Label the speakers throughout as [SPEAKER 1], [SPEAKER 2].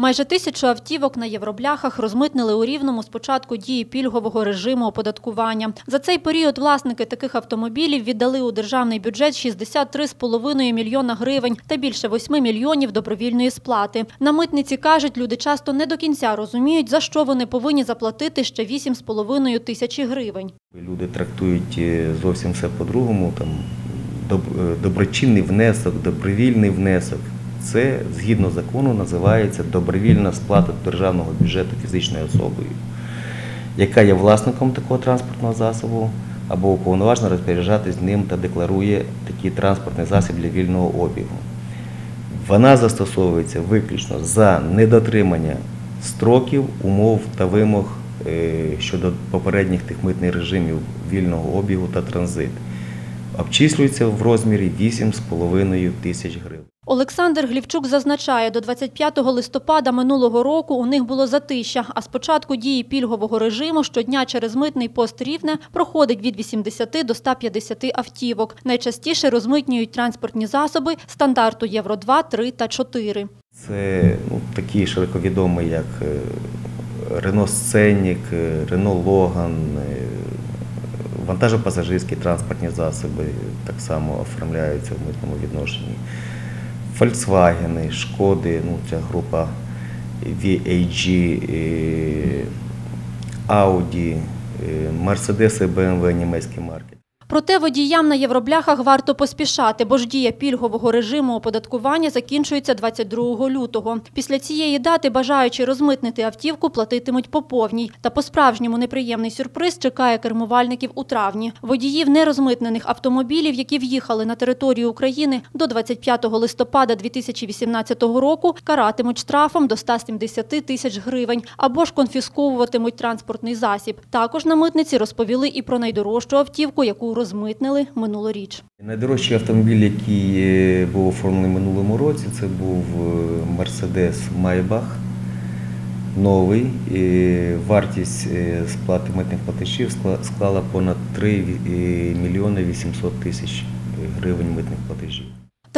[SPEAKER 1] Майже тисячу автівок на євробляхах розмитнили у Рівному з початку дії пільгового режиму оподаткування. За цей період власники таких автомобілів віддали у державний бюджет 63,5 мільйона гривень та більше 8 мільйонів добровільної сплати. На митниці кажуть, люди часто не до кінця розуміють, за що вони повинні заплатити ще 8,5 тисячі гривень.
[SPEAKER 2] Люди трактують е, зовсім все по-другому. Там е, доброчинний внесок, добровільний внесок. Це згідно закону називається добровільна сплата державного бюджету фізичною особою, яка є власником такого транспортного засобу або уповноважена розпоряджатись ним та декларує такий транспортний засіб для вільного обігу. Вона застосовується виключно за недотримання строків, умов та вимог е, щодо попередніх тих митних режимів вільного обігу та транзит. Обчислюється в розмірі 8,5 тисяч гривень.
[SPEAKER 1] Олександр Глівчук зазначає, до 25 листопада минулого року у них було затища, а з початку дії пільгового режиму щодня через митний пост Рівне проходить від 80 до 150 автівок. Найчастіше розмитнюють транспортні засоби стандарту Євро 2, 3 та 4.
[SPEAKER 2] Це ну, такі широковідомі, як Рено Сценік, Рено Логан, е, вантажопасажирські транспортні засоби так само оформляються в митному відношенні. Volkswagen, Шкоди, ну, ця група VAG, Audi, Mercedes і BMW німецькі марки.
[SPEAKER 1] Проте водіям на євробляхах варто поспішати, бо ж дія пільгового режиму оподаткування закінчується 22 лютого. Після цієї дати бажаючи розмитнити автівку платитимуть по повній. Та по-справжньому неприємний сюрприз чекає кермувальників у травні. Водіїв нерозмитнених автомобілів, які в'їхали на територію України до 25 листопада 2018 року, каратимуть штрафом до 170 тисяч гривень або ж конфісковуватимуть транспортний засіб. Також на митниці розповіли і про найдорожчу автівку, яку розмитнили минулоріч.
[SPEAKER 2] Найдорожчий автомобіль, який е, був оформлений минулому році, це був Мерседес Maybach. Новий. І Вартість е, сплати митних платежів склала понад 3 е, мільйони 800 тисяч гривень митних платежів.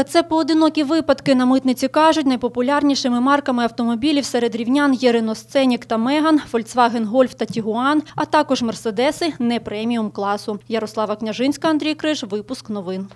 [SPEAKER 1] Та це поодинокі випадки. На митниці кажуть, найпопулярнішими марками автомобілів серед рівнян є Рено Сценік та Меган, Volkswagen Golf та Тігуан, а також мерседеси не преміум класу. Ярослава Княжинська, Андрій Криш. Випуск новин.